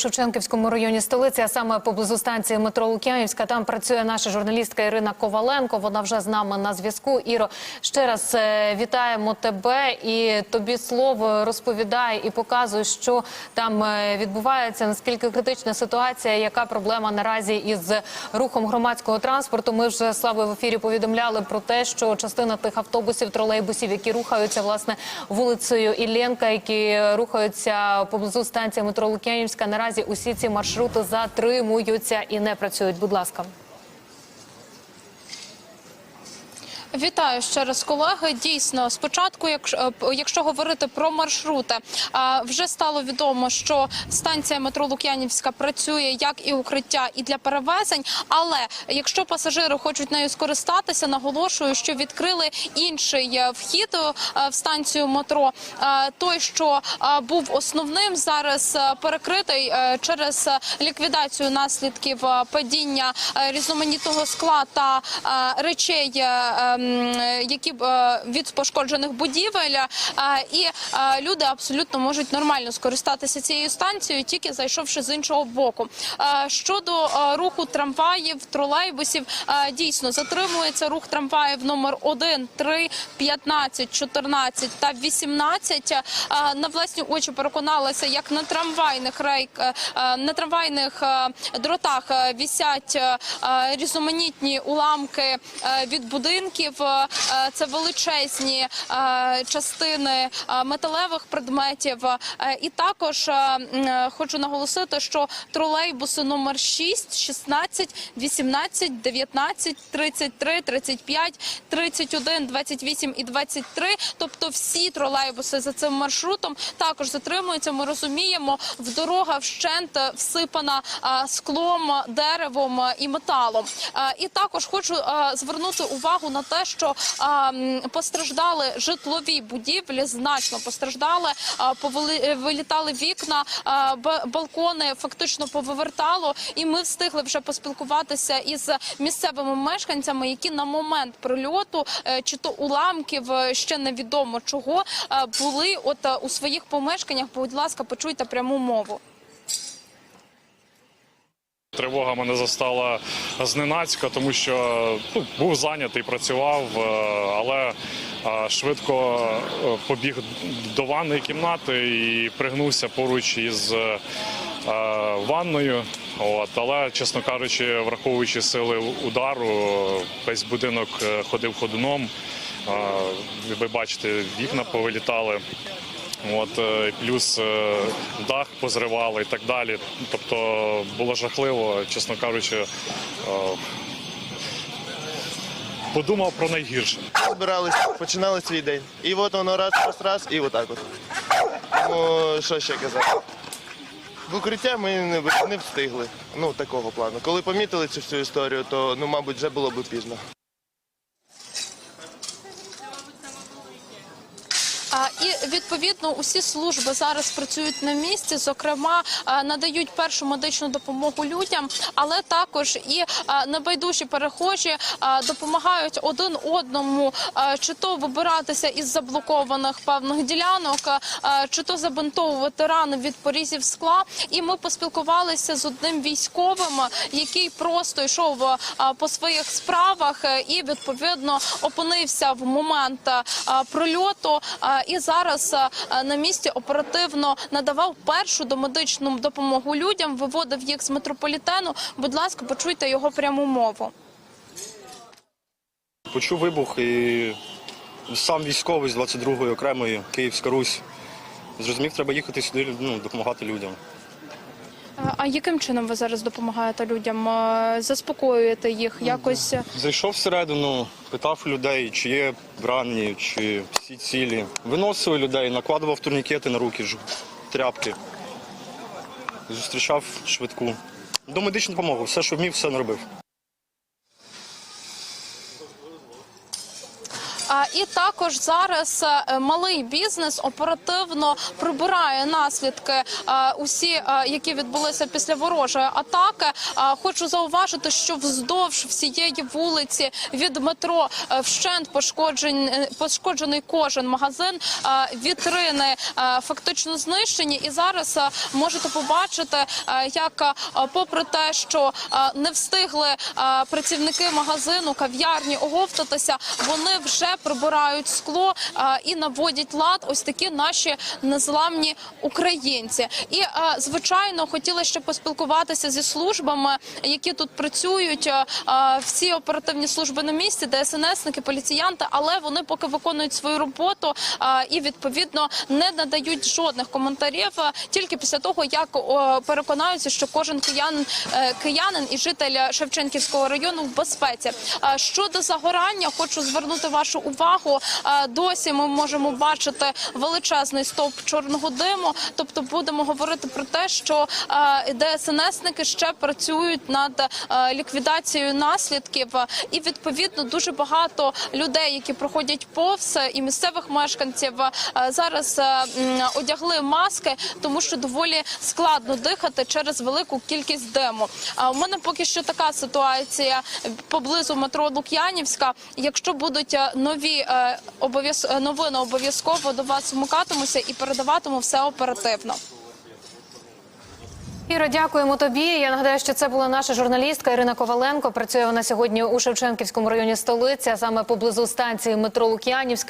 Шевченківському районі столиці, а саме поблизу станції метро Лук'янівська, там працює наша журналістка Ірина Коваленко. Вона вже з нами на зв'язку. Іро, ще раз е, вітаємо тебе і тобі слово розповідає і показує, що там е, відбувається. Наскільки критична ситуація, яка проблема наразі із рухом громадського транспорту. Ми вже слава в ефірі повідомляли про те, що частина тих автобусів, тролейбусів, які рухаються власне вулицею Іллєнка, які рухаються поблизу станції метро Лук'янівська, наразі усі ці маршрути затримуються і не працюють. Будь ласка. Вітаю ще раз, колеги. Дійсно, спочатку, якщо, е, якщо говорити про маршрути, вже стало відомо, що станція метро Лук'янівська працює як і укриття, і для перевезень. Але якщо пасажири хочуть нею скористатися, наголошую, що відкрили інший е, вхід е, в станцію метро. Той, що був основним, зараз перекритий через ліквідацію наслідків падіння різноманітного скла та речей. Які е, від пошкоджених будівель, е, і е, люди абсолютно можуть нормально скористатися цією станцією, тільки зайшовши з іншого боку. Щодо руху трамваїв, тролейбусів, дійсно затримується рух трамваїв номер 1, 3, 15, 14 та 18. Е, На власні очі переконалася, як на трамвайних рейк, на трамвайних дротах вісять різноманітні уламки від будинків. Е, Це величезні е, частини е, металевих предметів. І також хочу наголосити, що тролейбуси номер 6, 16, 18, 19, 33, 35, 31, 28 і 23, тобто всі тролейбуси за цим маршрутом також затримуються. Ми розуміємо, в дорога вщент всипана склом, деревом і металом. І також хочу звернути увагу на те, що е, постраждали житлові будівлі, значно постраждали, е, повили- е, вилітали вікна, б- балкони фактично повивертало. І ми встигли вже поспілкуватися із місцевими мешканцями, які на момент прильоту е, чи то уламків е, ще невідомо чого були от у своїх помешканнях. Будь ласка, почуйте пряму мову. Тривога мене застала зненацька, тому що ну, був зайнятий, працював, е, але е, швидко е, побіг до ванної кімнати і пригнувся поруч із ванною. От, але, чесно кажучи, враховуючи сили удару, весь будинок ходив ходуном. Ви бачите, вікна повилітали. От е, плюс е, дах позривали і так далі. Тобто було жахливо, чесно кажучи. е, Подумав про найгірше. збирались, починали свій день. І от воно раз, раз, раз, і отак от. Тому що ще казати? В укриття ми не, не встигли. Ну, такого плану. Коли помітили цю всю історію, то ну, мабуть, вже було б пізно. І відповідно усі служби зараз працюють на місці. Зокрема, надають першу медичну допомогу людям, але також і небайдужі перехожі допомагають один одному, чи то вибиратися із заблокованих певних ділянок, чи то забинтовувати рани від порізів скла. І ми поспілкувалися з одним військовим, який просто йшов по своїх справах і відповідно опинився в момент а, І зараз на місці оперативно надавав першу домедичну допомогу людям, виводив їх з метрополітену. Будь ласка, почуйте його пряму мову. Почув вибух і сам військовий з 22-ї окремої Київська Русь. Зрозумів, треба їхати сюди ну, допомагати людям. А яким чином ви зараз допомагаєте людям? Заспокоюєте їх якось? Зайшов всередину, питав людей, чи є ранені, чи всі цілі. Виносив людей, накладував турнікети на руки, тряпки. Зустрічав швидку. До медичної допомоги, все, що вмів, все не робив. А, І також зараз е, малий бізнес оперативно прибирає наслідки е, усі, е, які відбулися після ворожої атаки. Хочу зауважити, що вздовж всієї вулиці від метро вщент пошкоджень, е, пошкоджений кожен магазин, вітрини фактично знищені. І зараз можете побачити, як попри те, що не встигли працівники магазину кав'ярні оговтатися, вони вже прибирають скло е, і наводять лад. Ось такі наші незламні українці. І е, звичайно, хотіла ще поспілкуватися зі службами, які тут працюють. е, Всі оперативні служби на місці, ДСНСники, поліціянти, але вони поки виконують свою роботу і відповідно не надають жодних коментарів тільки після того, як переконаються, що кожен киянин, киянин і житель Шевченківського району в безпеці. Е, Щодо загорання, хочу звернути вашу увагу. е, Досі ми можемо бачити величезний стовп чорного диму. Тобто, будемо говорити про те, що е, ДСНСники ще працюють над е, ліквідацією наслідків, і відповідно дуже багато людей, які проходять повз і місцевих мешканців, зараз одягли маски, тому що доволі складно дихати через велику кількість диму. А у мене поки що така ситуація поблизу метро Лук'янівська. Якщо будуть е, нові е, е, новини, обов'язково до вас вмикатимуся і передаватиму все оперативно. Іро, дякуємо тобі. Я нагадаю, що це була наша журналістка Ірина Коваленко. Працює вона сьогодні у Шевченківському районі столиці, а саме поблизу станції метро Лук'янівська.